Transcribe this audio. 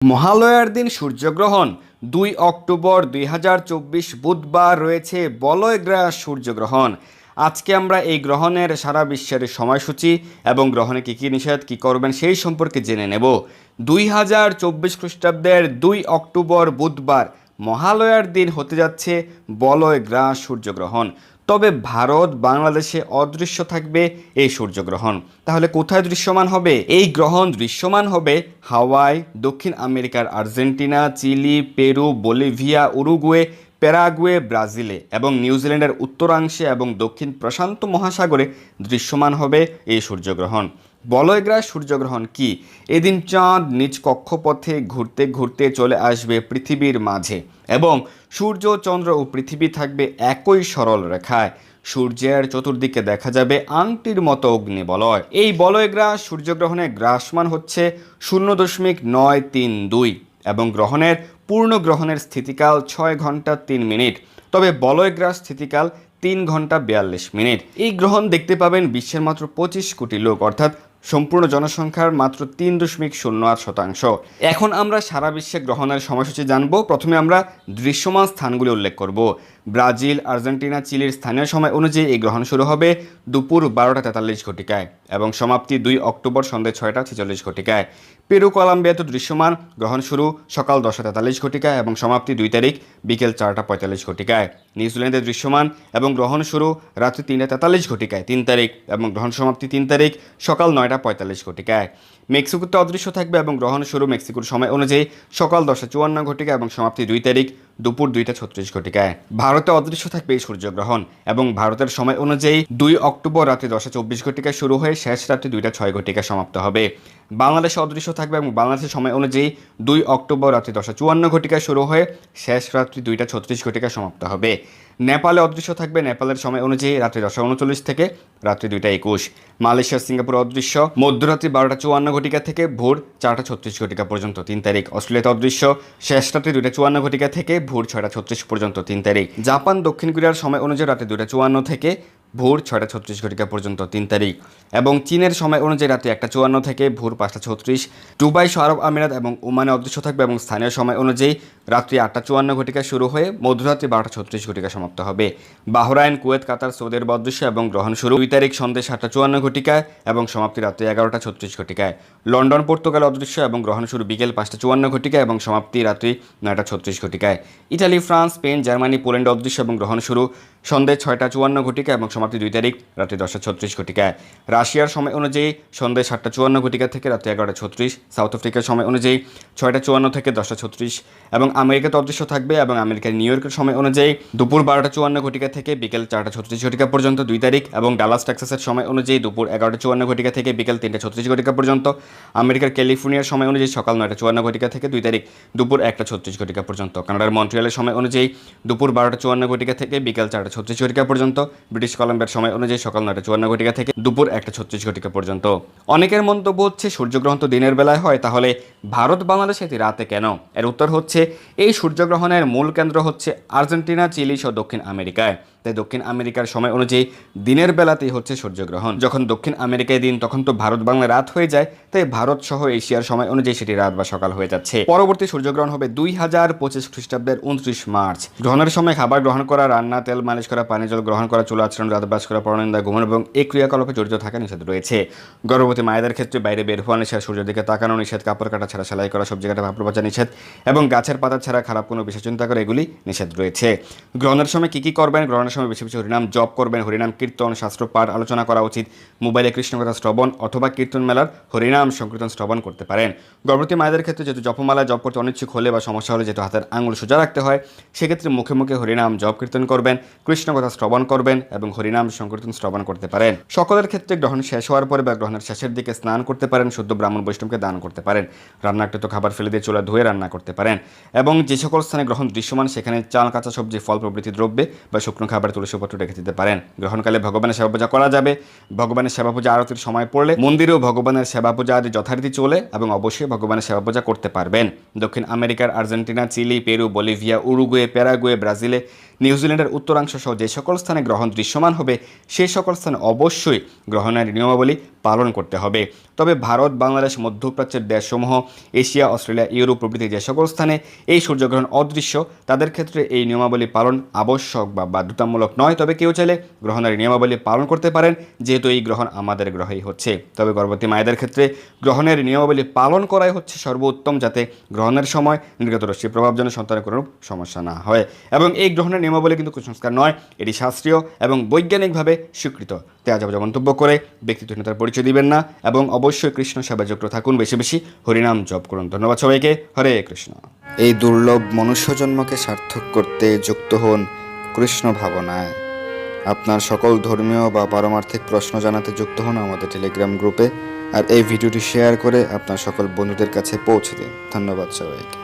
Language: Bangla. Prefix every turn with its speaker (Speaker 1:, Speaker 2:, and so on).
Speaker 1: মহালয়ার দিন সূর্যগ্রহণ, দুই অক্টোবর দুই হাজার চব্বিশ বুধবার রয়েছে বলয়গ্রাস সূর্যগ্রহণ। আজকে আমরা এই গ্রহণের সারা বিশ্বের সময়সূচি এবং গ্রহণে কী কী নিষেধ, কী করবেন সেই সম্পর্কে জেনে নেব। দুই হাজার চব্বিশ খ্রিস্টাব্দের দুই অক্টোবর বুধবার মহালয়ার দিন হতে যাচ্ছে বলয়গ্রাস সূর্যগ্রহণ। তবে ভারত বাংলাদেশে অদৃশ্য থাকবে এই সূর্যগ্রহণ। তাহলে কোথায় দৃশ্যমান হবে? এই গ্রহণ দৃশ্যমান হবে হাওয়াই, দক্ষিণ আমেরিকার Argentina, Chile, Peru, Bolivia, Uruguay, Paraguay, ব্রাজিলে এবং নিউজিল্যান্ডের উত্তরাংশে এবং দক্ষিণ প্রশান্ত মহাসাগরে দৃশ্যমান হবে এই সূর্যগ্রহণ। বলয়গ্রাস সূর্যগ্রহণ কি? এদিন চাঁদ নিজ কক্ষপথে ঘুরতে ঘুরতে চলে আসবে পৃথিবীর মাঝে এবং সূর্য, চন্দ্র ও পৃথিবী থাকবে একই সরল রেখায়। সূর্যের চতুর্দিকে দেখা যাবে আংটির মতো অগ্নিবলয়। এই বলয়গ্রাস সূর্যগ্রহণে গ্রাসমান হচ্ছে শূন্য দশমিক নয় তিন দুই এবং গ্রহণের পূর্ণ গ্রহণের স্থিতিকাল ছয় ঘণ্টা তিন মিনিট। তবে বলয়গ্রাস স্থিতিকাল তিন ঘণ্টা বিয়াল্লিশ মিনিট। এই গ্রহণ দেখতে পাবেন বিশ্বের মাত্র পঁচিশ কোটি লোক, অর্থাৎ সম্পূর্ণ জনসংখ্যার মাত্র তিন দশমিক শূন্য আট শতাংশ। এখন আমরা সারা বিশ্বে গ্রহণের সময়সূচি জানব। প্রথমে আমরা দৃশ্যমান স্থানগুলি উল্লেখ করব। ব্রাজিল, আর্জেন্টিনা, চিলির স্থানীয় সময় অনুযায়ী এই গ্রহণ শুরু হবে দুপুর বারোটা তেতাল্লিশ ঘটিকায় এবং সমাপ্তি দুই অক্টোবর সন্ধ্যে ছয়টা ছেচল্লিশ ঘটিকায়। পেরু, কলাম্বিয়াতে দৃশ্যমান গ্রহণ শুরু সকাল দশটা তেতাল্লিশ ঘটিকায় এবং সমাপ্তি দুই তারিখ বিকেল চারটা পঁয়তাল্লিশ ঘটিকায়। নিউজিল্যান্ডে দৃশ্যমান এবং গ্রহণ শুরু রাত্রি তিনটা তেতাল্লিশ ঘটিকায়, তিন তারিখ এবং গ্রহণ সমাপ্তি তিন তারিখ সকাল নয়টা পঁয়তাল্লিশ ঘটিকায়। মেক্সিকোতে অদৃশ্য থাকবে এবং গ্রহণ শুরু মেক্সিকোর সময় অনুযায়ী সকাল দশটা চুয়ান্ন ঘটিকা এবং সমাপ্তি দুই তারিখ। দুপুর দুইটা ছত্রিশ ঘটিকায়। ভারতে অদৃশ্য থাকবে এই সূর্যগ্রহণ এবং ভারতের সময় অনুযায়ী দুই অক্টোবর রাতে দশটা চব্বিশ ঘটিকায় শুরু হয়ে শেষ রাত্রি দুইটা ছয় ঘটিকায় সমাপ্ত হবে। বাংলাদেশে অদৃশ্য থাকবে এবং বাংলাদেশের সময় অনুযায়ী দুই অক্টোবর রাতে দশটা চুয়ান্ন ঘটিকায় শুরু হয়ে শেষ রাত্রি দুইটা ছত্রিশ ঘটিকায় সমাপ্ত হবে। নেপালে অদৃশ্য থাকবে, নেপালের সময় অনুযায়ী রাত্রি দশটা উনচল্লিশ থেকে রাত্রি দুইটা একুশ। মালয়েশিয়া সিঙ্গাপুর অদৃশ্য মধ্যরাত্রি বারোটা চুয়ান্ন ঘটিকা থেকে ভোর চারটা ছত্রিশ ঘটিকা পর্যন্ত তিন তারিখ। অস্ট্রেলিয়াতে অদৃশ্য, শেষ রাত্রি দুইটা চুয়ান্ন ঘটিকা থেকে ভোর ছয়টা ছত্রিশ পর্যন্ত তিন তারিখ। জাপান, দক্ষিণ কোরিয়ার সময় অনুযায়ী রাতে দুটা চুয়ান্ন থেকে ভোর ছয়টা ছত্রিশ ঘটিকা পর্যন্ত তিন তারিখ এবং চীনের সময় অনুযায়ী রাতে একটা চুয়ান্ন থেকে ভোর পাঁচটা ছত্রিশ। দুবাই আরব আমিরাত এবং ওমানে অদৃশ্য থাকবে এবং স্থানীয় সময় অনুযায়ী রাত্রি আটটা চুয়ান্ন ঘটিকা শুরু হয়ে মধ্যরাত্রি বারোটা ছত্রিশ ঘটিকা সমাপ্ত হবে। Bahrain, Kuwait, Qatar, Saudi Arab, অদৃশ্য এবং গ্রহণ শুরু। দুই তারিখ সন্ধ্যে সাতটা চুয়ান্ন ঘটিকায় এবং সমাপ্তি রাত্রি এগারোটা ছত্রিশ ঘটিকায়। লন্ডন, পর্তুগাল, অদৃশ্য এবং গ্রহণ শুরু বিকেল পাঁচটা চুয়ান্ন ঘটিকায় এবং সমাপ্তি রাত্রি নয়টা ছত্রিশ ঘটিকায়। Italy France, Spain, Germany, Poland অদৃশ্য এবং গ্রহণ শুরু সন্ধ্যে ছয়টা চুয়ান্ন ঘটিকা এবং সমাপ্তি দুই তারিখ রাত্রি দশটা ছত্রিশ ঘটিকায়। রাশিয়ার সময় অনুযায়ী সন্ধ্যে সাতটা চুয়ান্ন ঘটিকা থেকে রাত্রি এগারোটা ছত্রিশ, সাউথ আফ্রিকার সময় অনুযায়ী ছয়টা চুয়ান্ন থেকে দশটা ছত্রিশ এবং আমেরিকাতে অদৃশ্য থাকবে এবং আমেরিকার নিউ ইয়র্কের সময় অনুযায়ী দুপুর বারোটা চুয়ান্ন ঘটিকা থেকে বিকেল চারটা ছত্রিশ ঘটিকা পর্যন্ত দুই তারিখ এবং ডালাস, টেক্সাসের সময় অনুযায়ী দুপুর এগারোটা চুয়ান্ন ঘটিকা থেকে বিকেল তিনটা ছত্রিশ ঘটিকা পর্যন্ত, আমেরিকার ক্যালিফোর্নিয়ার সময় অনুযায়ী সকাল নয়টা চুয়ান্ন ঘটিকা থেকে দুই তারিখ দুপুর একটা ছত্রিশ ঘটিকা পর্যন্ত, কানাডার মন্ট্রিয়ালের সময় অনুযায়ী দুপুর বারোটা চুয়ান্ন ঘটিকা থেকে বিকেল চারটা ছত্রিশ ঘটিকা পর্যন্ত, ব্রিটিশ কলাম্বিয়ার সময় অনুযায়ী সকাল নয়টা চুয়ান্ন ঘটিকা থেকে দুপুর একটা ছত্রিশ ঘটিকা পর্যন্ত। অনেকের মন্তব্য হচ্ছে সূর্যগ্রহণ তো দিনের বেলায় হয়, তাহলে ভারত বাংলাদেশে এটি রাতে কেন? এর উত্তর হচ্ছে এই সূর্যগ্রহণের মূল কেন্দ্র হচ্ছে আর্জেন্টিনা চিলি সহ দক্ষিণ আমেরিকায়। তাই দক্ষিণ আমেরিকার সময় অনুযায়ী দিনের বেলাতেই হচ্ছে সূর্যগ্রহণ। যখন দক্ষিণ আমেরিকায় দিন, তখন তো ভারত বাংলা রাত হয়ে যায়, তাই ভারত সহ এশিয়ার সময় অনুযায়ী সেটি রাত বা সকাল হয়ে যাচ্ছে। পরবর্তী সূর্যগ্রহণ হবে দুই হাজার পঁচিশ খ্রিস্টাব্দের উনত্রিশ মার্চ। গ্রহণের সময় খাবার গ্রহণ করা, রান্না, তেল মালিশ করা, পানি জল গ্রহণ করা, চুলা আচরণ রাতবাস করা, পরনিন্দা, ঘুমানো এবং এই ক্রিয়াকলাপে জড়িত থাকা নিষেধ রয়েছে। গর্ভবতী মায়েদের ক্ষেত্রে বাইরে বের হওয়া নিষেধ, সূর্যের দিকে তাকানো নিষেধ, কাপড় কাটা ছাড়া সেলাই করা, সবজি কাটা, ভাপড় বাঁচা নিষেধ এবং গাছের পাতা ছাড়া খারাপ কোনো বিশেষ চিন্তা করে, এগুলি নিষেধ রয়েছে। গ্রহণের সময় কী কী করবেন? গ্রহণের সময় বেশি বেশি হরিনাম জপ করবেন, হরিনাম কীর্তন, শাস্ত্র পাঠ আলোচনা করা উচিত। মোবাইলে কৃষ্ণকথা শ্রবণ অথবা কীর্তন মেলার হরিনাম সংকীর্তন শ্রবণ করতে পারেন। গর্ভবতী মায়েদের ক্ষেত্রে যেহেতু জপমালা জপ করতে অনিচ্ছুক হলে বা সমস্যা হলে যেহেতু হাতের আঙুল সোজা রাখতে হয়, সেক্ষেত্রে মুখে মুখে হরিনাম জপ কীর্তন করবেন, কৃষ্ণকথা শ্রবণ করবেন এবং হরিনাম সংকীর্তন শ্রবণ করতে পারেন। সকলের ক্ষেত্রে গ্রহণ শেষ হওয়ার পরে বা গ্রহণের শেষের দিকে স্নান করতে পারেন, শুদ্ধ ব্রাহ্মণ বৈষ্ণবকে দান করতে পারেন। রান্নাকৃত খাবার ফেলে দিয়ে চুলা ধুয়ে রান্না করতে পারেন। এবং যে সকল স্থানে গ্রহণ দৃশ্যমান, সেখানে চাল, কাঁচা সবজি, ফল প্রভৃতি দ্রব্যে বা শুকনো তুলসীপত্র রেখে দিতে পারেন। গ্রহণকালে ভগবানের সেবা পূজা করা যাবে। ভগবানের সেবা পূজা আরতির সময় পড়লে মন্দিরেও ভগবানের সেবা পূজা আদি যথারীতি চলে এবং অবশ্যই ভগবানের সেবা পূজা করতে পারবেন। দক্ষিণ আমেরিকার Argentina, Chile, Peru, Bolivia, Uruguay, Paraguay, ব্রাজিলে নিউজিল্যান্ডের উত্তরাংশ সহ যে সকল স্থানে গ্রহণ দৃশ্যমান হবে সেই সকল স্থানে অবশ্যই গ্রহণের নিয়মাবলী পালন করতে হবে। তবে ভারত, বাংলাদেশ, মধ্যপ্রাচ্যের দেশসমূহ, এশিয়া, অস্ট্রেলিয়া, ইউরোপ প্রভৃতি যে সকল স্থানে এই সূর্যগ্রহণ অদৃশ্য, তাদের ক্ষেত্রে এই নিয়মাবলী পালন আবশ্যক বা বাধ্যতামূলক নয়। তবে কেউ চাইলে গ্রহণের নিয়মাবলী পালন করতে পারেন, যেহেতু এই গ্রহণ আমাদের গ্রহেই হচ্ছে। তবে গর্ভবতী মায়েদের ক্ষেত্রে গ্রহণের নিয়মাবলী পালন করাই হচ্ছে সর্বোত্তম, যাতে গ্রহণের সময় নির্গত রশ্মির প্রভাব যেন সন্তানের কোনো সমস্যা না হয়। এবং এই গ্রহণের নিয়মাবলী কিন্তু কুসংস্কার নয়, এটি শাস্ত্রীয় এবং বৈজ্ঞানিকভাবে স্বীকৃত। আবজা মন্তব্য করে ব্যক্তিত্বহীনতার পরিচয় দিবেন না এবং অবশ্যই কৃষ্ণ সেবা যুক্ত থাকুন বেশি বেশি। হরিনাম জপ করুন। ধন্যবাদ সবাইকে। হরে কৃষ্ণ।
Speaker 2: এই দুর্লভ মনুষ্যজন্মকে সার্থক করতে যুক্ত হন কৃষ্ণ ভাবনায়। আপনার সকল ধর্মীয় বা পারমার্থিক প্রশ্ন জানাতে যুক্ত হন আমাদের টেলিগ্রাম গ্রুপে। আর এই ভিডিওটি শেয়ার করে আপনার সকল বন্ধুদের কাছে পৌঁছে দিন। ধন্যবাদ সবাইকে।